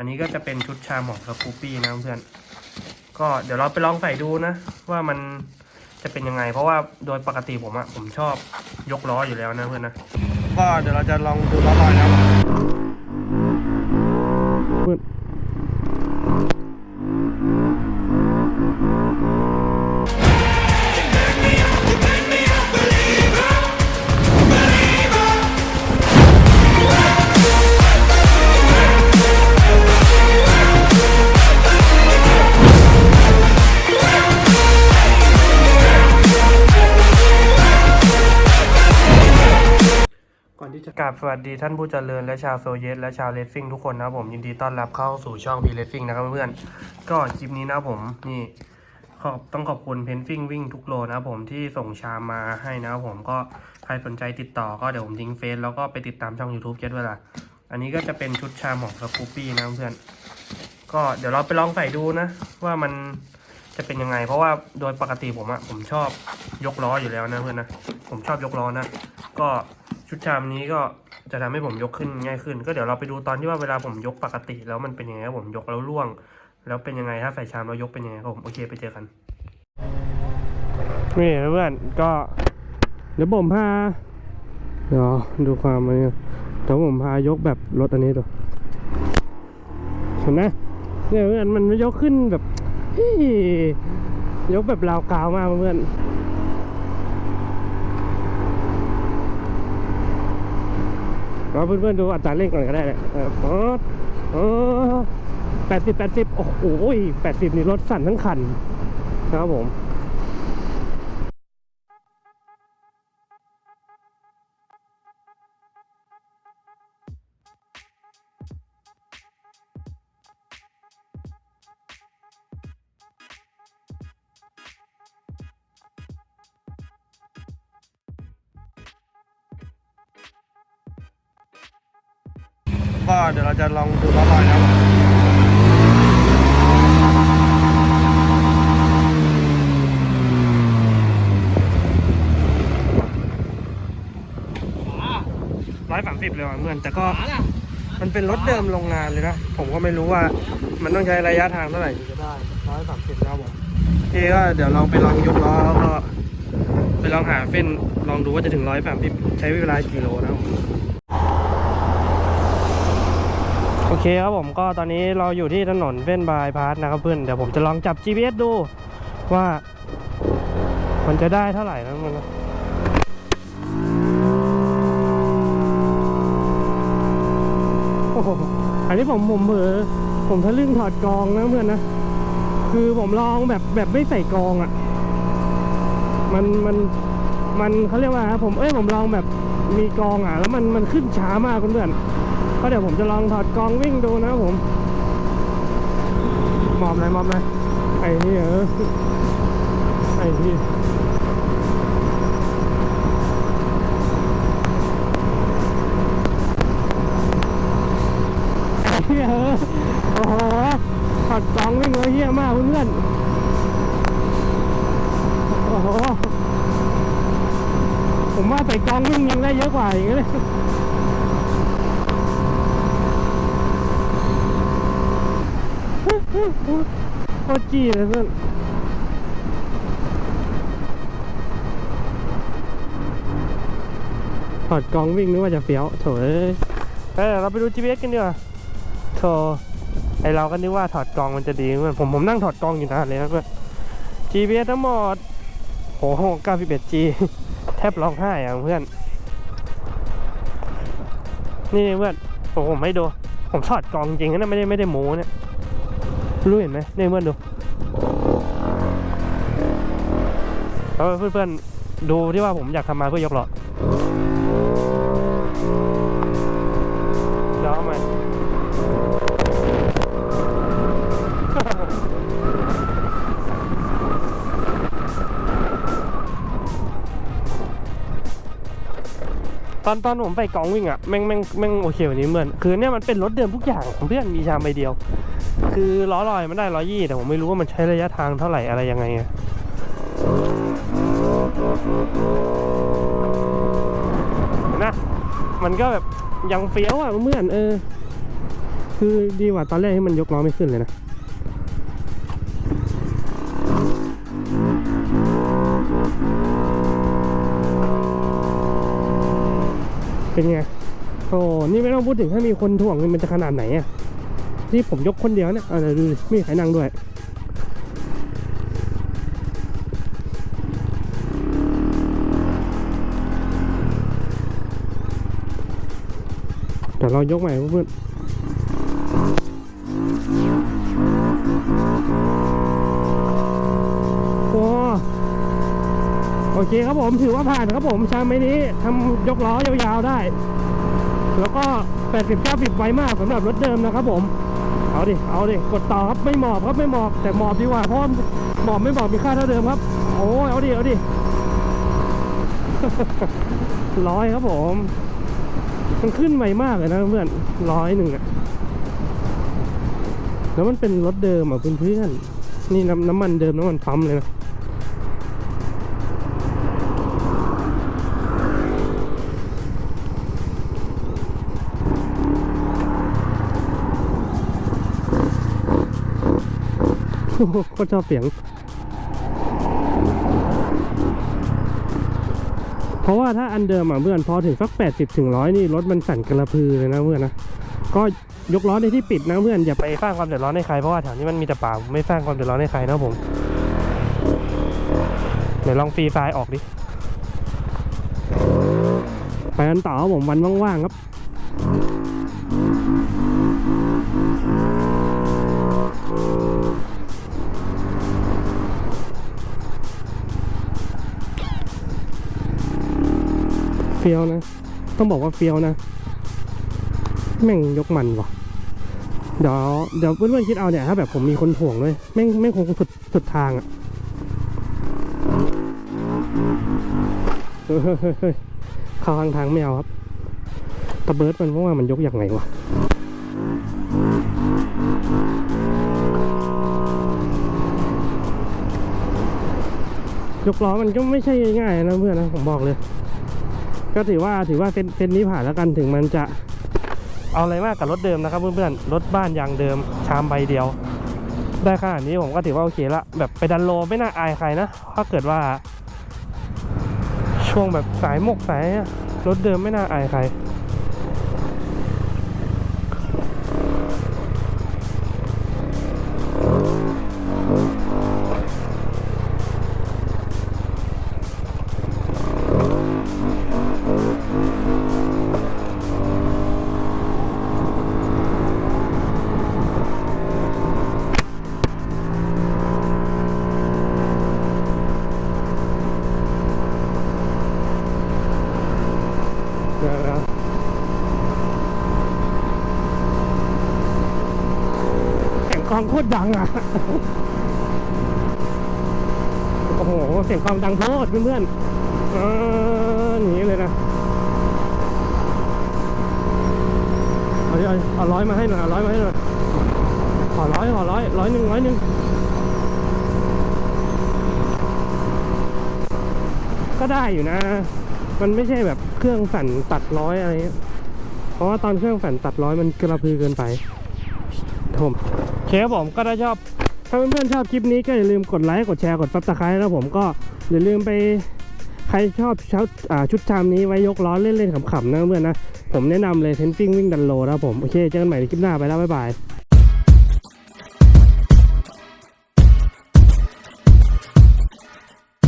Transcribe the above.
อันนี้ก็จะเป็นชุดชามของสกูปปี้นะเพื่อน ก็เดี๋ยวเราไปลองใส่ดูนะ ว่ามันจะเป็นยังไง เพราะว่าโดยปกติผมอะผมชอบยกล้ออยู่แล้วนะเพื่อนนะ ก็เดี๋ยวเราจะลองดูล้อลอยนะ จะกราบสวัสดีท่านผู้เจริญและชาวโซเยสและชาวเลสซิ่งทุกคนนะผมยินดีต้อนรับเข้าสู่ช่องพีเลสซิ่งนะครับเพื่อนก็คลิปนี้นะผมนี่ขอบต้องขอบคุณเพนฟิงวิ่งทุกโลนะผมที่ส่งชามมาให้นะผมก็ใครสนใจติดต่อก็เดี๋ยวผมทิ้งเฟซแล้วก็ไปติดตามช่อง YouTube เจ็ดเวลาอันนี้ก็จะเป็นชุดชามของสกูปปี้นะเพื่อนก็เดี๋ยวเราไปลองใส่ดูนะ ว่ามันจะเป็นยังไง เพราะว่าโดยปกติผมอะผมชอบยกล้ออยู่แล้วนะเพื่อนนะผมชอบยกล้อนะก็ ชุดชามนี้ก็จะทำให้ผมยกขึ้นง่ายขึ้น ก็เดี๋ยวเราไปดูตอนที่ว่าเวลาผมยกปกติแล้วมันเป็นยังไงผมยกแล้วล่วง แล้วเป็นยังไงถ้าใส่ชามแล้วยกเป็นยังไงผมโอเคไปเจอกันนี่เพื่อนก็เดี๋ยวผมพาเดี๋ยวดูความมันเนี่ยเดี๋ยวผมพายกแบบรถอันนี้ดูเห็นไหมเนี่ยเพื่อนมันยกขึ้นแบบยกแบบราวกาวมากเพื่อน เราเพื่อนๆดูอัตราเร่งก่อนก็ได้เนี่ยเออป๊อดเออแปดสิบแปดสิบโอ้โหแปดสิบนี่รถสั่นทั้งคันนะครับผม ก็เดี๋ยวเราจะลองดูล้อลอยนะครับร้อยสามสิบเลยว่ะเพื่อนแต่ก็มันเป็นรถเดิมโรงงานเลยนะ ผมก็ไม่รู้ว่ามันต้องใช้ระยะทางเท่าไหร่ถึงจะได้ร้อยสามสิบแล้วผมโอก็เดี๋ยวลองไปลองยกล้อแล้วก็ไปลองหาเฟ้นลองดูว่าจะถึงร้อยสามสิบใช้เวลากี่โลนะครับผม โอเคครับผมก็ตอนนี้เราอยู่ที่ถนนเส้นบายพาสนะครับเพื่อนเดี๋ยวผมจะลองจับ GPS ดูว่า มันจะได้เท่าไหร่นะมันนะอันนี้ผมผมเหมือผมทะลึ่งถอดกองนะเพื่อนนะคือผมลองแบบแบบไม่ใส่กองอะ่ะ มันมันมันเขาเรียกว่าครับผมเอ้ยผมลองแบบมีกองอะ แล้วมันมันขึ้นช้ามากเพื่อนๆ ก็เดี๋ยวผมจะลองถอดกองวิ่งดูนะผมมอบเลยมอบเลยไอ้นี่เออไอ้นี่ไอ้เหี้ยเออโอ้โหถอดกองวิ่งเลยเหี้ยมากเพื่อนโอ้โหผมว่าใส่กองวิ่งยังได้เยอะกว่าอย่างเงี้ยเลย โคตรจี้เลยเพื่อนถอดกองวิ่งนึกว่าจะเฟี้ยวโถเอ้ยเอ้ยเราไปดู GPS กันดีกว่าโถไอเราก็นึกว่าถอดกองมันจะดีเพื่อนผมผมนั่งถอดกองอยู่นานเลยนะเพื่อน GPS ทั้งหมดโอ้โห 91G แทบร้องไห้อะเพื่อน นี่เพื่อนผมผมให้ดู ผมถอดกองจริงนะไม่ได้ไม่ได้โม้เนี่ย รู้เห็นไหมนี่เพื่อนดูแล้วเพื่อนๆดูที่ว่าผมอยากทำมาเพื่อยกล้อเดี๋ยวเอามตอนตอนผมไปกองวิ่งอะแม่งแม่งแม่งโอเคกว่านี้เหมือนคือเนี่ยมันเป็นรถเดิมทุกอย่างเพื่อนมีชามใบเดียว คือล้อลอยมันได้ร้อยี่แต่ผมไม่รู้ว่ามันใช้ระยะทางเท่าไหร่อะไรยังไงอะนะมันก็แบบยังเฟี้ยวอะเพื่อนเออ คือดีกว่าตอนแรกที่มันยกล้อไม่ขึ้นเลยนะเป็นไงโอ้นี่ไม่ต้องพูดถึงถ้ามีคนถ่วงมันจะขนาดไหนอะ ที่ผมยกคนเดียวเนี่ยเอาดูดิไม่มีใครนั่งด้วยเดี๋ยวเรายกใหม่เพื่อนโอ้โอเคครับผมถือว่าผ่านครับผมชามไม้นี้ทำยกล้อยาวๆได้ แล้วก็ 80 90ไวมากสำหรับรถเดิมนะครับผม เอาดิ เอาดิ กดต่อครับ ไม่หมอบครับ ไม่หมอบ แต่หมอบดีกว่า เพราะหมอบไม่หมอบมีค่าเท่าเดิมครับ โอ้เอาดิ เอาดิ ร้อยครับผม มันขึ้นไวมากเลยนะเพื่อนร้อยหนึ่งอะแล้วมันเป็นรถเดิมอะเพื่อนๆ นี่น้ำน้ำมันเดิมน้ำมันพัมเลยนะ โคตรชอบเสียง เพราะว่าถ้าอันเดิมอะเพื่อนพอถึงสัก 80ถึงร้อยนี่รถมันสั่นกระพือเลยนะเพื่อนนะ ก็ยกล้อในที่ปิดนะเพื่อนอย่าไปสร้างความเดือดร้อนให้ใครเพราะว่าแถวนี้มันมีแต่ป่าไม่สร้างความเดือดร้อนให้ใครนะผมเดี๋ยวลองฟรีไฟล์ออกดิ ไปกันต่อผมวันว่างๆครับ เฟี้ยวนะ ต้องบอกว่าเฟี้ยวนะ แม่งยกมันว่ะ เดี๋ยวเดี๋ยวเพื่อนๆคิดเอาเนี่ยถ้าแบบผมมีคนถ่วงด้วยแม่งแม่งคงสุดสุดทางอะเฮ้ยเฮ้ยเฮ้ยข้าข้างทางไม่เอาครับตะเบิร์ดมันว่ามันยกอย่างไงวะยกล้อมันก็ไม่ใช่ง่ายนะเพื่อนนะผมบอกเลย ก็ถือว่าถือว่าเซนเซนนี้ผ่านแล้วกันถึงมันจะเอาอะไรมากกับรถเดิมนะครับเพื่อนๆรถบ้านยางเดิมชามใบเดียว ได้ขนาดนี้ผมก็ถือว่าโอเคละแบบไปดันโลไม่น่าอายใครนะถ้าเกิดว่า ช่วงแบบสายหมกสายรถเดิมไม่น่าอายใคร องโคตรดังอะ โอ้โห เสียงกลองดังโคตรเพื่อนๆหนีเลยนะ เอาดิเอาเอาร้อยมาให้หน่อยเอาร้อยมาให้หน่อยขอร้อยขอร้อยร้อยหนึ่งร้อยหนึ่งก็ได้อยู่นะ มันไม่ใช่แบบเครื่องสั่นตัดร้อยอะไร เพราะว่าตอนเครื่องสั่นตัดร้อยมันกระพือเกินไปครับผม เคครับผมก็ถ้าชอบถ้าเพื่อนๆชอบคลิปนี้ก็อย่าลืมกดไลค์กดแชร์กดซับสไครต์นะผมก็อย่าลืมไปใครชอบชุดชุดชามนี้ไว้ยกล้อเล่นๆขำๆนะเพื่อนนะ ผมแนะนำเลยเทนซิ่งวิ่งดันโลนะครับผม โอเค เจอกันใหม่ในคลิปหน้าไปแล้ว บ๊ายบาย